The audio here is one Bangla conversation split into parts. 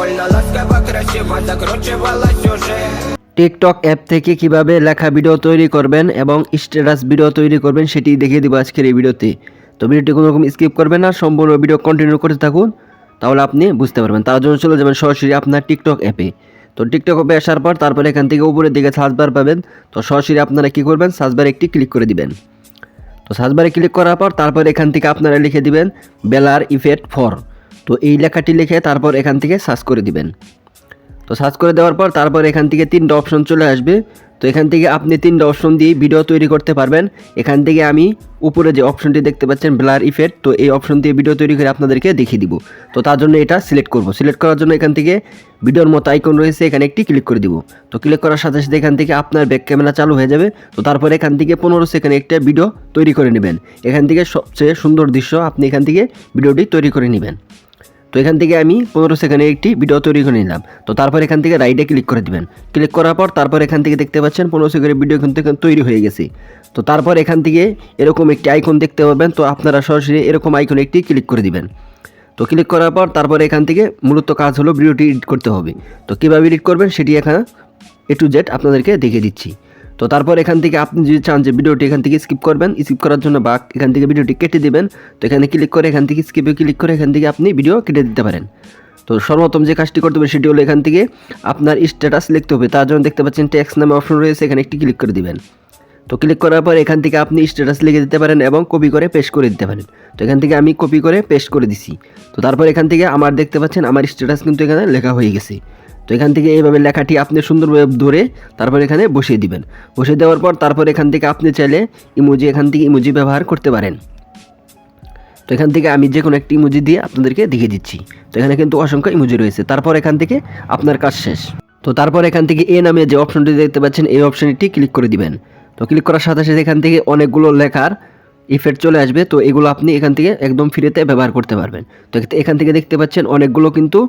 больно ласково, красиво закручивала сюжет টিকটক অ্যাপ থেকে কিভাবে লেখা ভিডিও তৈরি করবেন এবং স্ট্যাটাস ভিডিও তৈরি করবেন সেটি দেখিয়ে দিব আজকের এই ভিডিওতে তো ভিডিওটি কোনো রকম স্কিপ করবেন না সম্পূর্ণ ভিডিও কন্টিনিউ করতে থাকুন তাহলে আপনি বুঝতে পারবেন তার জন্য চলে যাবেন সরাসরি আপনার টিকটক অ্যাপে তো টিকটক অ্যাপে আসার পর তারপরে এখান থেকে উপরের দিকে সার্চবার পাবেন তো সরাসরি আপনারা কী করবেন সার্চবারে একটি ক্লিক করে দিবেন তো সার্চবারে ক্লিক করার পর তারপর এখান থেকে আপনারা লিখে দিবেন বেলার ইফেক্ট ফর তো এই লেখাটি লিখে তারপর এখান থেকে সার্চ করে দিবেন। তো সার্চ করে দেওয়ার পর তারপর এখান থেকে তিনটা অপশন চলে আসবে। তো এখান থেকে আপনি তিনটা অপশন দিয়ে ভিডিও তৈরি করতে পারবেন। এখান থেকে আমি উপরে যে অপশনটি দেখতে পাচ্ছেন, ব্লার ইফেক্ট, তো এই অপশন দিয়ে ভিডিও তৈরি করে আপনাদেরকে দেখিয়ে দিব। তো তার জন্য এটা সিলেক্ট করব। সিলেক্ট করার জন্য এখান থেকে ভিডিওর মতো আইকন রয়েছে, এখানে একটি ক্লিক করে দিব। তো ক্লিক করার সাথে সাথে এখান থেকে আপনার ব্যাক ক্যামেরা চালু হয়ে যাবে। তো তারপরে এখান থেকে পনেরো সেকেন্ড একটা ভিডিও তৈরি করে নেবেন। এখান থেকে সবচেয়ে সুন্দর দৃশ্য আপনি এখান থেকে ভিডিওটি তৈরি করে নেবেন। তো এখান থেকে আমি পনেরো সেকেন্ডে একটি ভিডিও তৈরি করে নিলাম। তো তারপর এখান থেকে রাইটে ক্লিক করে দিবেন। ক্লিক করার পর তারপর এখান থেকে দেখতে পাচ্ছেন পনেরো সেকেন্ডের ভিডিও থেকে তৈরি হয়ে গেছে। তো তারপর এখান থেকে এরকম একটি আইকন দেখতে পাবেন। তো আপনারা সরাসরি এরকম আইকন একটি ক্লিক করে দিবেন। তো ক্লিক করার পর তারপর এখান থেকে মূলত কাজ হলো ভিডিওটি এডিট করতে হবে। তো কীভাবে এডিট করবেন সেটি এখানে এ টু জেড আপনাদেরকে দেখিয়ে দিচ্ছি। তো তারপর এখান থেকে আপনি যদি চান যে ভিডিওটি এখান থেকে স্কিপ করবেন স্কিপ করার জন্য বা এখান থেকে ভিডিওটি কেটে দিবেন, তো এখানে ক্লিক করে এখান থেকে স্কিপে ক্লিক করে এখান থেকে আপনি ভিডিও কেটে দিতে পারেন। তো সর্বপ্রথম যে কাজটি করতে হবে সেটি হলো এখান থেকে আপনার স্ট্যাটাস লিখতে হবে। তার জন্য দেখতে পাচ্ছেন ট্যাক্স নামে অপশন রয়েছে, এখানে একটি ক্লিক করে দিবেন। তো ক্লিক করার পর এখান থেকে আপনি স্ট্যাটাস লিখে দিতে পারেন এবং কপি করে পেস্ট করে দিতে পারেন। তো এখান থেকে আমি কপি করে পেস্ট করে দিছি। তো তারপর এখান থেকে আমার দেখতে পাচ্ছেন, আমার স্ট্যাটাস কিন্তু এখানে লেখা হয়ে গেছে। তো এখান থেকে এইভাবে লেখাটি আপনি সুন্দরভাবে ধরে তারপর এখানে বসিয়ে দিবেন। বসিয়ে দেওয়ার পর তারপর এখান থেকে আপনি চাইলে ইমোজি, এখান থেকে ইমোজি ব্যবহার করতে পারেন। তো এখান থেকে আমি যে কোনো একটি ইমোজি দিয়ে আপনাদেরকে দেখিয়ে দিচ্ছি। তো এখানে কিন্তু অসংখ্য ইমোজি রয়েছে। তারপর এখান থেকে আপনার কাজ শেষ। তো তারপর এখান থেকে এ নামে যে অপশনটি দেখতে পাচ্ছেন, এই অপশনটি ক্লিক করে দিবেন। তো ক্লিক করার সাথে সাথে এখান থেকে অনেকগুলো লেখার ইফেক্ট চলে আসবে, তো এগুলো আপনি এখান থেকে একদম ফ্রিতে ব্যবহার করতে পারবেন। তো এখান থেকে দেখতে পাচ্ছেন অনেকগুলো কিন্তু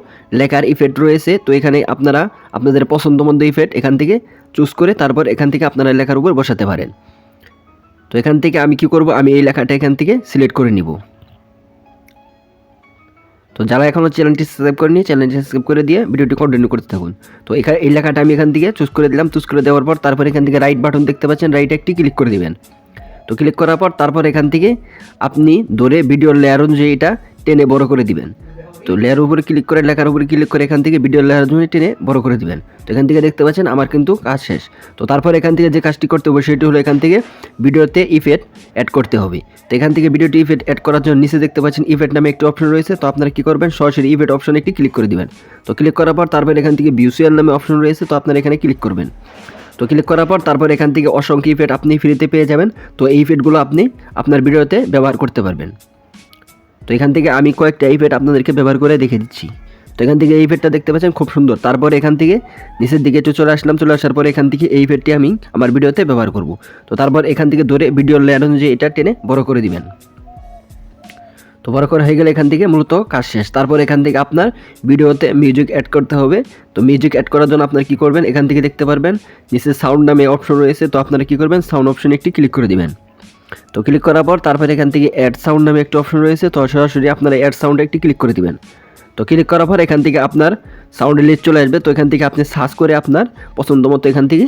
লেখার ইফেক্ট রয়েছে। তো এখানে আপনারা আপনাদের পছন্দ মতো ইফেক্ট এখান থেকে চুজ করে তারপর এখান থেকে আপনারা লেখার উপর বসাতে পারেন। তো এখান থেকে আমি কি করব? আমি এই লেখাটা এখান থেকে সিলেক্ট করে নিব। তো যারা এখনও চ্যানেলটি সাবস্ক্রাইব করেনি চ্যানেলটি সাবস্ক্রাইব করে দিয়ে ভিডিওটি কন্টিনিউ করতে থাকুন। তো এখানে এই লেখাটা আমি এখান থেকে চুজ করে দিলাম। চুজ করে দেওয়ার পর তারপর এখান থেকে রাইট বাটন দেখতে পাচ্ছেন। রাইট একটি ক্লিক করে দিবেন। তো ক্লিক করার পর তারপর এখান থেকে আপনি ধরে ভিডিওর লেয়ার অনুযায়ী এটা টেনে বড় করে দিবেন। তো লেয়ার উপরে ক্লিক করে, লেখার উপরে ক্লিক করে এখান থেকে ভিডিও লেয়ার অনুযায়ী টেনে বড় করে দিবেন। তো এখান থেকে দেখতে পাচ্ছেন আমার কিন্তু কাজ শেষ। তো তারপর এখান থেকে যে কাজটি করতে হবে সেটি হলো এখান থেকে ভিডিওতে ইফেক্ট অ্যাড করতে হবে। তো এখান থেকে ভিডিওটি ইফেক্ট অ্যাড করার জন্য নিচে দেখতে পাচ্ছেন ইফেক্ট নামে একটি অপশন রয়েছে। তো আপনারা কী করবেন? সরাসরি ইফেক্ট অপশনে একটি ক্লিক করে দিবেন। তো ক্লিক করার পর তারপর এখান থেকে বিউসিয়াল নামে অপশন রয়েছে। তো আপনারা এখানে ক্লিক করবেন। তো ক্লিক করার পর তারপর এখান থেকে অসংখ্য ইফেক্ট আপনি ফ্রিতে পেয়ে যাবেন। তো এই ইফেক্টগুলো আপনি আপনার ভিডিওতে ব্যবহার করতে পারবেন। তো এখান থেকে আমি কয়েকটা ইফেক্ট আপনাদেরকে ব্যবহার করে দেখে দিচ্ছি। তো এখান থেকে এই ইফেক্টটা দেখতে পাচ্ছেন, খুব সুন্দর। তারপর এখান থেকে নিচের দিকে একটু চলে আসলাম, চলে আসার পরে এখান থেকে এই ইফেক্টটি আমি আমার ভিডিওতে ব্যবহার করব। তো তারপর এখান থেকে ধরে ভিডিওর লেয়ার অনুযায়ী এটা টেনে বড় করে দিবেন। তো বড় করা হয়ে গেলে এখান থেকে মূলত কাজ শেষ। তারপর এখান থেকে আপনার ভিডিওতে মিউজিক অ্যাড করতে হবে। তো মিউজিক অ্যাড করার জন্য আপনার কী করবেন? এখান থেকে দেখতে পারবেন, নিচে সাউন্ড নামে অপশন রয়েছে। তো আপনারা কী করবেন? সাউন্ড অপশনে একটি ক্লিক করে দিবেন। তো ক্লিক করার পর তারপর এখান থেকে অ্যাড সাউন্ড নামে একটি অপশন রয়েছে। তো সরাসরি আপনারা অ্যাড সাউন্ডে একটি ক্লিক করে দিবেন। তো ক্লিক করার পর এখান থেকে আপনার সাউন্ড লিস্ট চলে আসবে। তো এখান থেকে আপনি সার্চ করে আপনার পছন্দ মতো এখান থেকে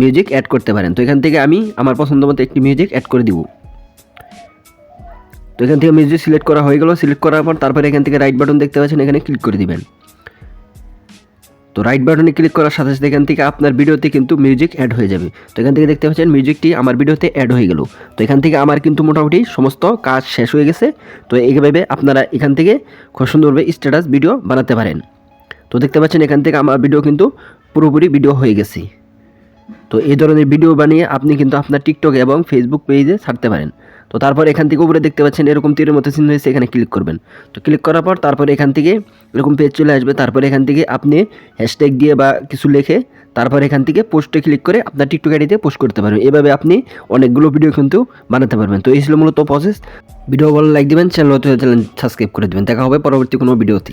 মিউজিক অ্যাড করতে পারেন। তো এখান থেকে আমি আমার পছন্দ মতো একটি মিউজিক অ্যাড করে দিব। তো এখান থেকে মিউজিক সিলেক্ট করা হয়ে গেল সিলেক্ট করার পর তারপরে এখান থেকে রাইট বাটন দেখতে পাচ্ছেন, এখানে ক্লিক করে দিবেন। তো রাইট বাটনে ক্লিক করার সাথে সাথে এখান থেকে আপনার ভিডিওতে কিন্তু মিউজিক অ্যাড হয়ে যাবে। তো এখান থেকে দেখতে পাচ্ছেন মিউজিকটি আমার ভিডিওতে অ্যাড হয়ে গেল। তো এখান থেকে আমার কিন্তু মোটামুটি সমস্ত কাজ শেষ হয়ে গেছে। তো এইভাবে আপনারা এখান থেকে খুব সুন্দরভাবে স্ট্যাটাস ভিডিও বানাতে পারেন। তো দেখতে পাচ্ছেন, এখান থেকে আমার ভিডিও কিন্তু পুরোপুরি ভিডিও হয়ে গেছে। তো এই ধরনের ভিডিও বানিয়ে আপনি কিন্তু আপনার টিকটক এবং ফেসবুক পেজে ছাড়তে পারেন। তো তারপর এখান থেকে উপরে দেখতে পাচ্ছেন এরকম তীরের মতো চিহ্ন হয়েছে, এখানে ক্লিক করবেন। তো ক্লিক করার পর তারপর এখান থেকে এরকম পেজ চলে আসবে। তারপর এখান থেকে আপনি হ্যাশট্যাগ দিয়ে বা কিছু লিখে তারপর এখান থেকে পোস্টে ক্লিক করে আপনার টিকটক আইডিতে পোস্ট করতে পারবেন। এভাবে আপনি অনেকগুলো ভিডিও কিন্তু বানাতে পারবেন। তো এই ছিল মূলত প্রসেস ভিডিও ভালো লাইক দিবেন চ্যানেল চ্যানেল সাবস্ক্রাইব করে দেবেন। দেখা হবে পরবর্তী কোনো ভিডিওতে